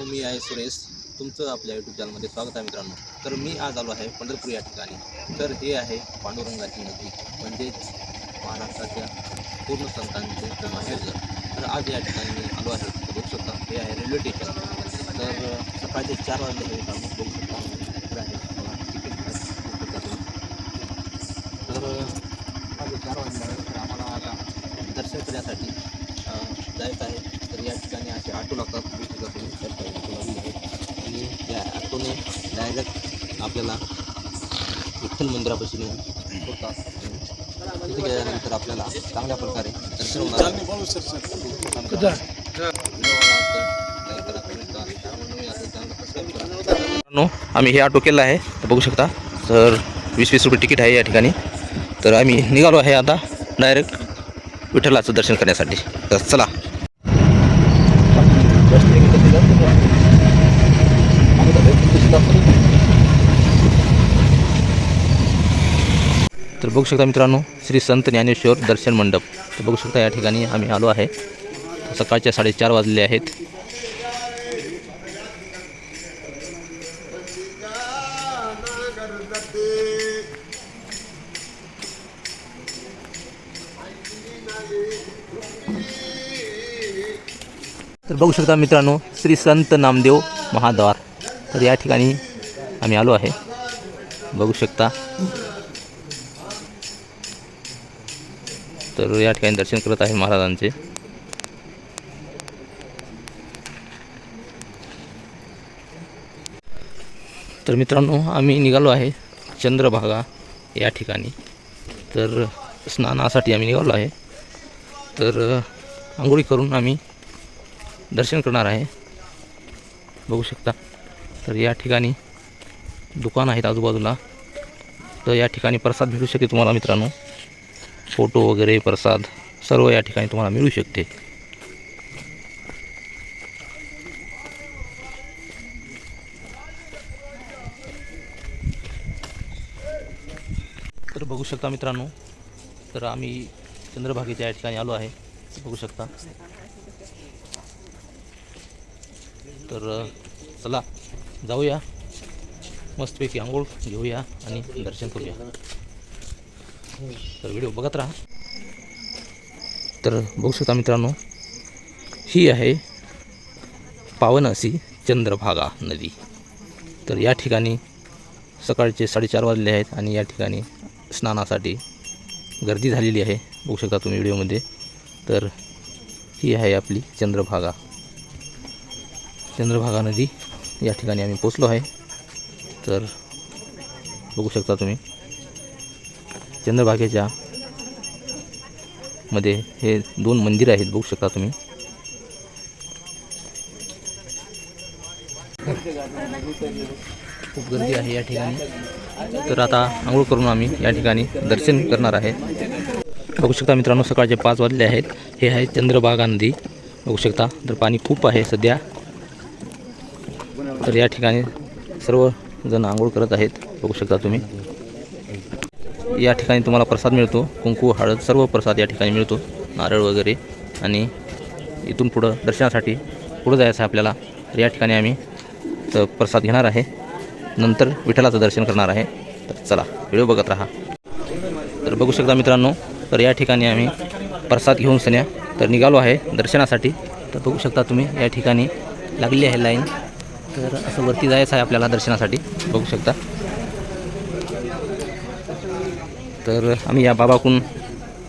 हो, मी आहे सुरेश. तुमचं आपल्या यूट्यूब चॅनलमध्ये स्वागत आहे मित्रांनो. तर मी आज आलो आहे पंढरपूर या ठिकाणी. तर हे आहे पांडुरंगाची नदी म्हणजेच महाराष्ट्राच्या पूर्ण संतांचे माहेरघर तर आज या ठिकाणी मी आलो आहे. तर बघू शकता हे आहे रेल्वे स्टेशन तर सकाळचे चार वाजले हे मित्रांनो बघू शकता. आहे तिकीट तर अ, चार वाजले आहे तर आम्हाला आता दर्शन करण्यासाठी अ, जायचं आहे तर या ठिकाणी असे ऑटो लागतात त्या आणि ऑटोने डायरेक्ट आपल्याला विठ्ठल मंदिरापाशी नेऊन सोडतात. तिथे गेल्यानंतर आपल्याला चांगल्या प्रकारे दर्शन होणार आम्ही हे ऑटो केलं आहे तर बघू शकता. तर वीस वीस रुपये तिकीट आहे या ठिकाणी. तर आम्ही निघालो आहे आता डायरेक्ट विठ्ठलाचं दर्शन करण्यासाठी. तर चला. तर बघू शकता मित्रांनो श्री संत ज्ञानेश्वर दर्शन मंडप. तर बघू शकता या ठिकाणी आम्ही आलो आहे. सकाळच्या साडेचार वाजले आहेत. तर बघू शकता मित्रांनो श्री संत नामदेव महाद्वार. तर या ठिकाणी आम्ही आलो आहे. बघू शकता. तर या ठिकाणी दर्शन करत आहे महाराजांचे. तर मित्रांनो आम्ही निघालो आहे चंद्रभागा या ठिकाणी. तर स्नानासाठी आम्ही निघालो आहे. तर आंघोळी करून आम्ही दर्शन करणार आहे. बघू शकता. तर या ठिकाणी दुकान आहेत आजूबाजूला. तर या ठिकाणी प्रसाद भेटू शकेल तुम्हाला मित्रांनो. फोटो वगैरे प्रसाद सर्व या ठिकाणी तुम्हाला मिळू शकते. तर बघू शकता मित्रांनो तर आम्ही चंद्रभागेच्या या ठिकाणी आलो आहे. बघू शकता. तर चला जाऊया. मस्तपैकी आंघोळ घेऊया आणि दर्शन करूया. तर व्हिडिओ बघत राहा. तर बघू शकता मित्रांनो ही आहे पावन अशी चंद्रभागा नदी. तर या ठिकाणी सकाळचे साडेचार वाजले आहेत आणि या ठिकाणी स्नानासाठी गर्दी झालेली आहे. बघू शकता तुम्ही व्हिडिओमध्ये. तर ही आहे आपली चंद्रभागा. चंद्रभागा नदी या ठिकाणी आम्ही पोचलो आहे. तर बघू शकता तुम्ही. चंद्रभागेच्या मध्ये हे दोन मंदिर आहेत बघू शकता तुम्ही. खूप गर्दी आहे या ठिकाणी. तर आता आंघोळ करून आम्ही या ठिकाणी दर्शन करणार आहे. बघू शकता मित्रांनो सकाळचे पाच वाजले आहेत. हे आहे चंद्रभागा नदी. बघू शकता तर पाणी खूप आहे सध्या. तर या ठिकाणी सर्व जण आंघोळ करत आहेत. बघू शकता तुम्ही. या ठिकाणी तुम्हाला प्रसाद मिळतो. कुंकू हळद सर्व प्रसाद या ठिकाणी मिळतो. नारळ वगैरे आणि इथून पुढं दर्शनासाठी पुढं जायचं आहे आपल्याला तर या ठिकाणी आम्ही तर प्रसाद घेणार आहे. नंतर विठ्ठलाचं दर्शन करणार आहे. तर चला व्हिडिओ बघत राहा. तर बघू शकता मित्रांनो तर या ठिकाणी आम्ही प्रसाद घेऊन सन्या तर निघालो आहे दर्शनासाठी. तर बघू शकता तुम्ही या ठिकाणी लागली आहे लाईन. तर असं वरती जायचं आहे आपल्याला दर्शनासाठी. बघू शकता. तर आम्ही या बाबाकडून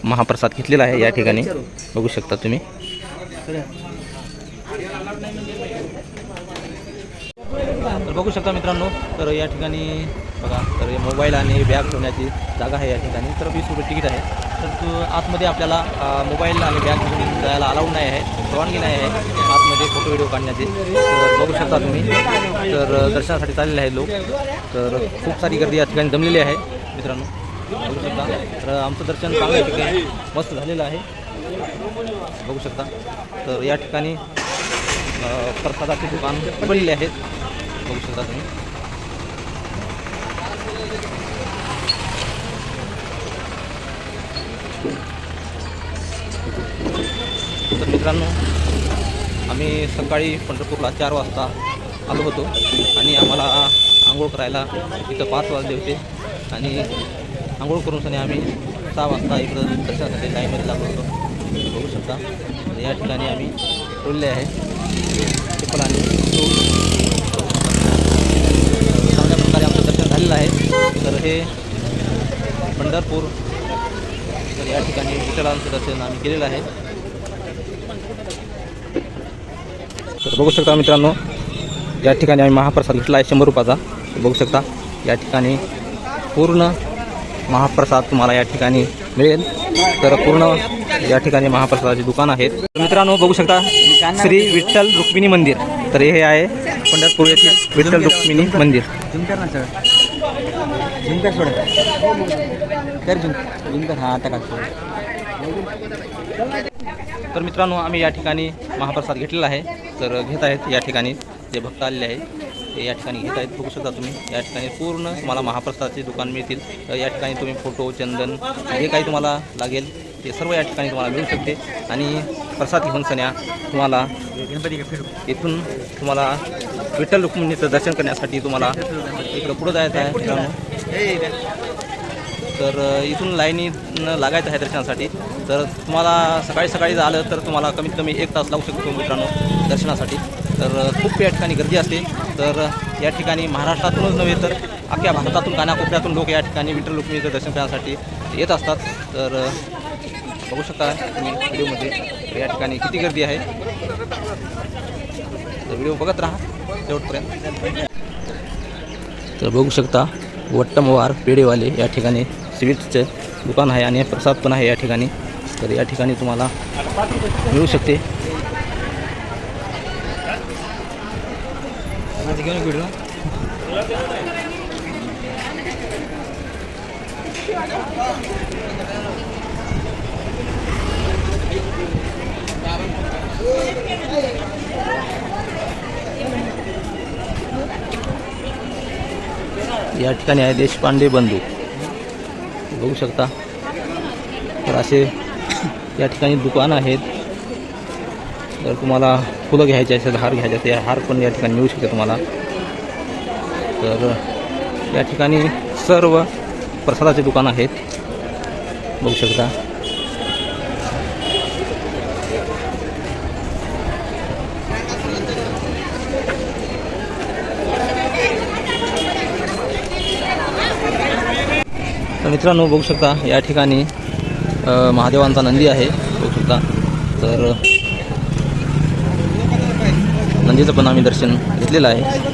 महाप्रसाद घेतलेला आहे या ठिकाणी. बघू शकता तुम्ही. तर बघू शकता मित्रांनो तर या ठिकाणी बघा तर मोबाईल आणि बॅग ठेवण्याची जागा आहे या ठिकाणी. तर वीस रुपये तिकीट आहे. तर आतमध्ये आपल्याला मोबाईल आणि बॅग घेऊन जायला अलाउड नाही आहे. परवानगी नाही आहे. आतमध्ये फोटो व्हिडिओ काढण्याची. तर बघू शकता तुम्ही. तर दर्शनासाठी चाललेले आहे लोक. तर खूप सारी गर्दी या ठिकाणी जमलेली आहे. मित्रांनो. बघू शकता. तर आमचं दर्शन चांगल्या ठिकाणी मस्त झालेलं आहे. बघू शकता. तर या ठिकाणी प्रसादाचे दुकान पडलेले आहेत. बघू शकता तुम्ही. तर मित्रांनो आम्ही सकाळी पंढरपूरला चार वाजता आलो होतो. आणि आम्हाला आंघोळ करायला इथं पाच वाजले होते. आणि आंघोळ करून सनी आम्ही सहा वाजता इकडं दर्शनासाठी लाईनमध्ये लागलो होतो. बघू शकता. या ठिकाणी आम्ही ठेवले आहे. चप्पल आणि चांगल्या प्रकारे आमचं दर्शन झालेलं आहे. तर हे पंढरपूर. तर या ठिकाणी विठ्ठलांचं दर्शन आम्ही केलेलं आहे. तर बघू शकता मित्रांनो या ठिकाणी आम्ही महाप्रसाद घेतला आहे शंभर रुपयाचा. बघू शकता या ठिकाणी पूर्ण महाप्रसाद तुम्हाला या ठिकाणी मिळेल. तर पूर्ण या ठिकाणी महाप्रसादाची दुकान आहेत. तर मित्रांनो बघू शकता श्री विठ्ठल रुक्मिणी मंदिर. तर हे आहे पंढरपूर येथील विठ्ठल रुक्मिणी मंदिर. हां तर मित्रांनो आम्ही या ठिकाणी महाप्रसाद घेतलेला आहे. तर घेत आहेत या ठिकाणी जे भक्त आलेले आहे ते या ठिकाणी घेत आहेत. बघू शकता तुम्ही या ठिकाणी पूर्ण तुम्हाला महाप्रसादाचे दुकान मिळतील. या ठिकाणी तुम्ही फोटो चंदन जे काही तुम्हाला लागेल ते सर्व या ठिकाणी तुम्हाला मिळू शकते. आणि प्रसाद घेऊन सण्या तुम्हाला इथून तुम्हाला विठ्ठल रुक्मिणीचं दर्शन करण्यासाठी तुम्हाला इकडं पुढं जायचं आहे. मित्रांनो तर इथून लाईनी लागायचं आहे दर्शनासाठी. तर तुम्हाला सकाळी सकाळी जर आलं तर तुम्हाला कमीत कमी एक तास लागू शकतो मित्रांनो दर्शनासाठी. तर खूप या ठिकाणी गर्दी असते. तर या ठिकाणी महाराष्ट्रातूनच नव्हे तर अख्ख्या भारतातून कानाकोपऱ्यातून लोक या ठिकाणी विठ्ठल रुक्मिणीचं दर्शन करण्यासाठी येत असतात. तर बघू शकता तुम्ही व्हिडिओमध्ये तर या ठिकाणी किती गर्दी आहे. तर व्हिडिओ बघत राहा शेवटपर्यंत. तर बघू शकता वट्टमवार पेढेवाले या ठिकाणी स्वीट्सचं दुकान आहे आणि प्रसाद पण आहे या ठिकाणी. तर या ठिकाणी तुम्हाला मिळू शकते. माझं घेऊन या ठिकाणी आहे देशपांडे बंधू. बघू शकता. तर असे या ठिकाणी दुकान आहेत. जर तुम्हाला फुलं घ्यायचे असेल हार घ्यायचे असेल हार पण या ठिकाणी मिळू शकते तुम्हाला. तर या ठिकाणी सर्व प्रसादाचे दुकान आहेत. बघू शकता. तर मित्रांनो बघू शकता या ठिकाणी महादेवांचा नंदी आहे. बघू शकता. तर नंदीचं पण आम्ही दर्शन घेतलेलं आहे.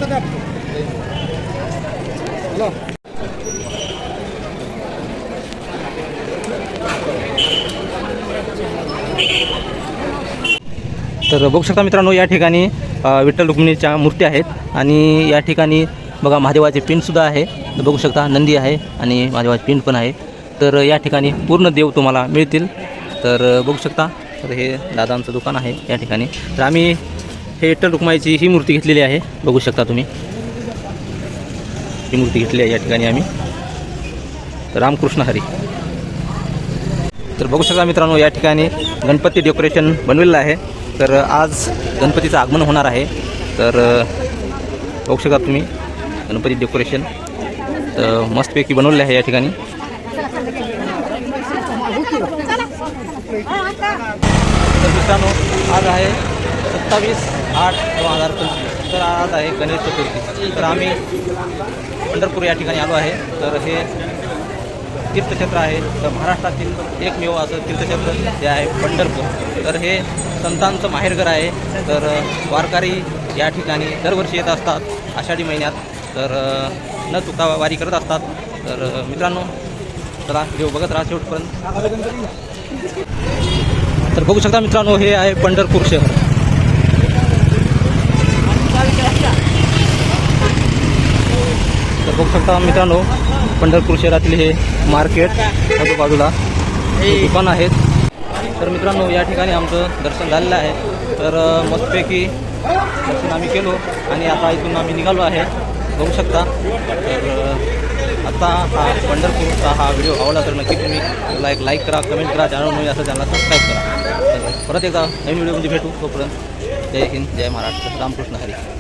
तर बघू शकता मित्रांनो या ठिकाणी विठ्ठल रुक्मिणीच्या मूर्त्या आहेत आणि या ठिकाणी बघा महादेवाचे पिंडसुद्धा आहे. तर बघू शकता नंदी आहे आणि महादेवाचे पिंड पण आहे. तर या ठिकाणी पूर्ण देव तुम्हाला मिळतील. तर बघू शकता तर हे दादांचं दुकान आहे या ठिकाणी. तर आम्ही हे विठ्ठल रुक्माईची ही मूर्ती घेतलेली आहे. बघू शकता तुम्ही. ही मूर्ती घेतली आहे या ठिकाणी आम्ही. रामकृष्ण हरी. तर बघू शकता मित्रांनो या ठिकाणी गणपती डेकोरेशन बनवलेलं आहे. तर आज गणपतीचं आगमन होणार आहे. तर बघू शकता तुम्ही गणपती डेकोरेशन तर मस्तपैकी बनवलेलं आहे या ठिकाणी. तर मित्रांनो आज आहे सत्तावीस आठ दोन हजार पंचवीस. तर आज आहे गणेश चतुर्थी. तर आम्ही पंढरपूर या ठिकाणी आलो आहे. तर हे तीर्थक्षेत्र आहे. तर महाराष्ट्रातील एकमेव असं तीर्थक्षेत्र जे आहे पंढरपूर. तर हे संतांचं माहेरघर आहे. तर वारकरी या ठिकाणी दरवर्षी येत असतात आषाढी महिन्यात. तर न चुका वारी करत असतात. तर मित्रांनो चला व्हिडिओ बघत राहा शेवटपर्यंत. तर बघू शकता मित्रांनो हे आहे पंढरपूर शहर. बघू शकता मित्रांनो पंढरपूर शहरातील हे मार्केट आजूबाजूला हे दुकान आहेत. तर मित्रांनो या ठिकाणी आमचं दर्शन झालेलं आहे. तर मस्तपैकी दर्शन आम्ही केलो आणि आता इथून आम्ही निघालो आहे. बघू शकता. तर आता हा पंढरपूरचा हा व्हिडिओ आवडला तर नक्की तुम्ही लाईक एक लाईक करा कमेंट करा चॅनल नवीन असं चॅनलला सबस्क्राईब करा. तर परत एकदा नवीन व्हिडिओमध्ये भेटू. तोपर्यंत जय हिंद जय महाराष्ट्र. रामकृष्ण हरी.